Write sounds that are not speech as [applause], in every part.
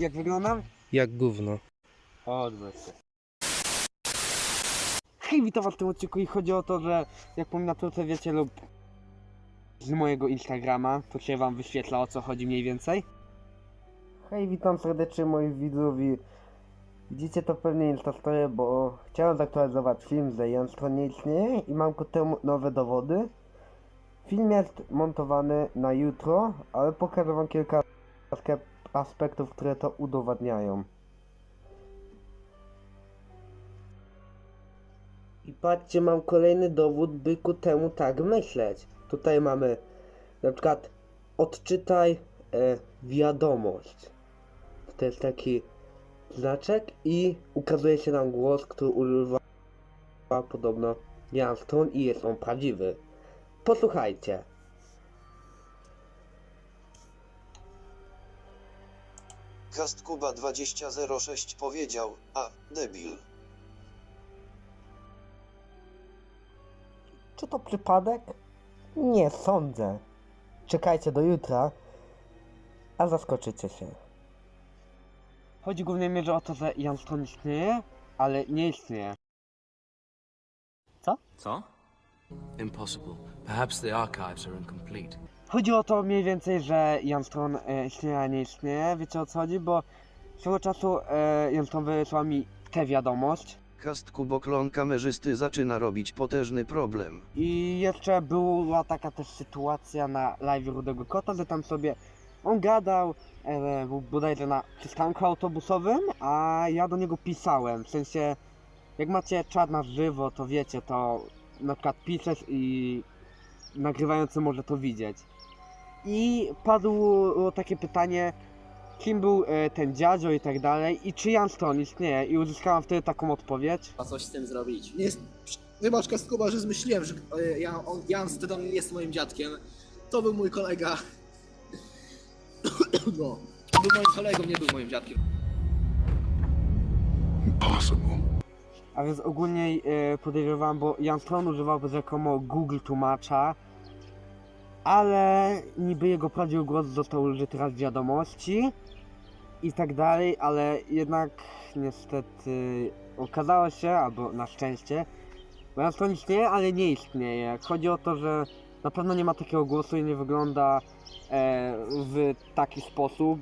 Jak wyglądam? Jak gówno. Odwróć się. Hej, witam was w tym odcinku i chodzi o to, że jak po miniaturce wiecie lub z mojego Instagrama, to się wam wyświetla o co chodzi mniej więcej. Hej, witam serdecznie moich widzów i widzicie to pewnie Instastory, bo chciałem zaktualizować film, że Janstro nie istnieje i mam ku temu nowe dowody. Film jest montowany na jutro, ale pokażę wam kilka aspektów, które to udowadniają. I patrzcie, mam kolejny dowód, by ku temu tak myśleć. Tutaj mamy na przykład odczytaj e, wiadomość. To jest taki znaczek i ukazuje się nam głos, który używa podobno Jan Stron i jest on prawdziwy. Posłuchajcie. Kastkuba 2006 powiedział, a, debil. Czy to przypadek? Nie sądzę. Czekajcie do jutra, a zaskoczycie się. Chodzi głównie mierze o to, że Jan Stron istnieje, ale nie istnieje. Co? Impossible. Perhaps the archives are incomplete. Chodzi o to mniej więcej, że Jan Stron e, istnieje, a nie istnieje. Wiecie o co chodzi? Bo swego czasu e, Jan Stron wysłał mi tę wiadomość. Kastkubo klon kamerzysty zaczyna robić potężny problem. I jeszcze była taka też sytuacja na live Rudego Kota, że tam sobie on gadał e, był bodajże na przystanku autobusowym, a ja do niego pisałem. W sensie, jak macie czat na żywo, to wiecie, to na przykład piszesz i nagrywający może to widzieć. I padło takie pytanie, kim był e, ten dziadzio i tak dalej, i czy Jan Stron istnieje. I uzyskałam wtedy taką odpowiedź. A coś z tym zrobić. Nie jest, wybacz Kastkoba, że zmyśliłem, że e, ja, on, Jan Stedon jest moim dziadkiem. To był mój kolega. [coughs] No. Był moim kolegą, nie był moim dziadkiem. A więc ogólnie e, podejrzewam, bo Jan Stron używał rzekomo Google tłumacza, ale niby jego prawdziwy głos został użyty raz w wiadomości i tak dalej, ale jednak niestety okazało się, albo na szczęście, bo Stron istnieje, ale nie istnieje. Chodzi o to, że na pewno nie ma takiego głosu i nie wygląda e, w taki sposób,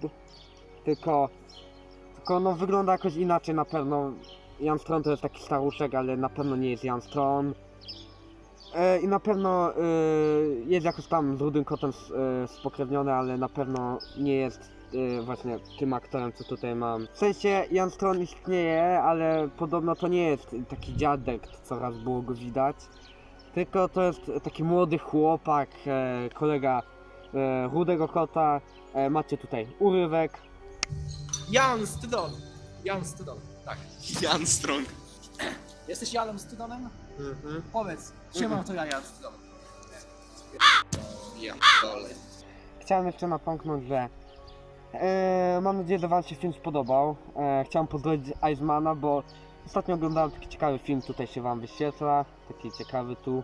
tylko, tylko no wygląda jakoś inaczej na pewno. Jan Stron to jest taki staruszek, ale na pewno nie jest Jan Stron. E, I na pewno e, jest jakoś tam z Rudym Kotem s- e, spokrewniony, ale na pewno nie jest e, właśnie tym aktorem, co tutaj mam. W sensie Jan Stron istnieje, ale podobno to nie jest taki dziadek, co raz było go widać. Tylko to jest taki młody chłopak, e, kolega e, Rudego Kota. E, macie tutaj urywek. Jan Stedon. Jan Stedon, tak. Jan Strong. Jesteś Janem Stedonem? Powiedz, siema, to ja Jan Stedon. Ja dole. Chciałem jeszcze napomknąć, że e, mam nadzieję, że Wam się film spodobał. E, chciałem pozdrowić Icemana, bo ostatnio oglądałem taki ciekawy film, tutaj się Wam wyświetla, taki ciekawy tu.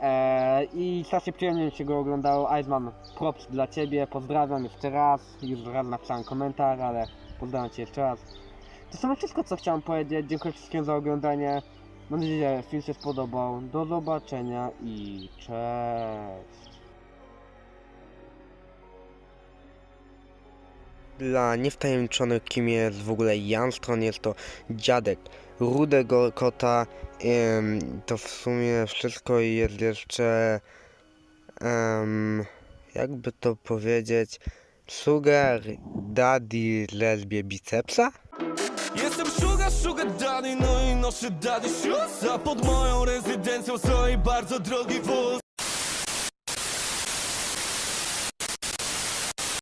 E, I strasznie przyjemnie mi się go oglądało. Iceman, props dla Ciebie, pozdrawiam jeszcze raz. Już raz napisałem komentarz, ale pozdrawiam Cię jeszcze raz. To samo wszystko, co chciałem powiedzieć. Dziękuję wszystkim za oglądanie. Mam nadzieję, że film się spodobał. Do zobaczenia i cześć. Dla niewtajemniczonych kim jest w ogóle Jan Stron, jest to dziadek Rudego Kota. To w sumie wszystko i jest jeszcze... Jakby to powiedzieć... Sugar Daddy lesbie bicepsa? Jestem sugar, sugar daddy, no i noszę daddy shoes. A pod moją rezydencją stoi bardzo drogi wóz